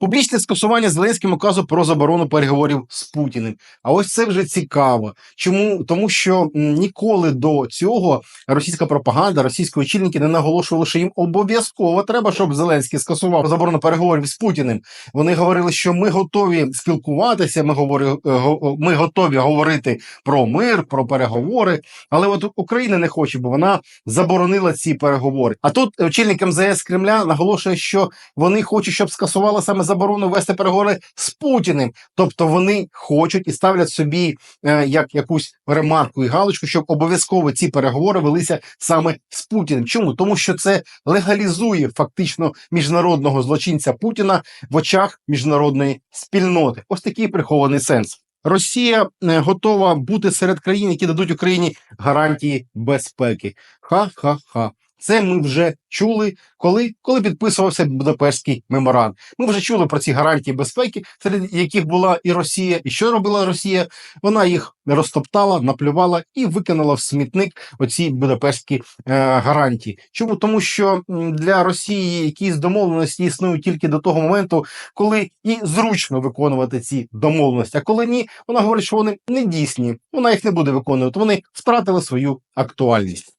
Публічне скасування Зеленським указу про заборону переговорів з Путіним. А ось це вже цікаво. Чому? Тому що ніколи до цього російська пропаганда, російські очільники не наголошували, що їм обов'язково треба, щоб Зеленський скасував заборону переговорів з Путіним. Вони говорили, що ми готові спілкуватися. Ми говорили, е, ми готові говорити про мир, про переговори. Але от Україна не хоче, бо вона заборонила ці переговори. А тут очільник МЗС Кремля наголошує, що вони хочуть, щоб скасували саме заборону вести переговори з Путіним. Тобто вони хочуть і ставлять собі е, як якусь ремарку і галочку, щоб обов'язково ці переговори велися саме з Путіним. Чому? Тому що це легалізує фактично міжнародного злочинця Путіна в очах міжнародної спільноти. Ось такий прихований сенс. Росія е, готова бути серед країн, які дадуть Україні гарантії безпеки. Ха-ха-ха. Це ми вже чули, коли, коли підписувався Будапештський меморанд. Ми вже чули про ці гарантії безпеки, серед яких була і Росія. І що робила Росія? Вона їх розтоптала, наплювала і викинула в смітник оці Будапештські е, гарантії. Чому? Тому що для Росії якісь домовленості існують тільки до того моменту, коли і зручно виконувати ці домовленості. А коли ні, вона говорить, що вони не дійсні, вона їх не буде виконувати. Вони втратили свою актуальність.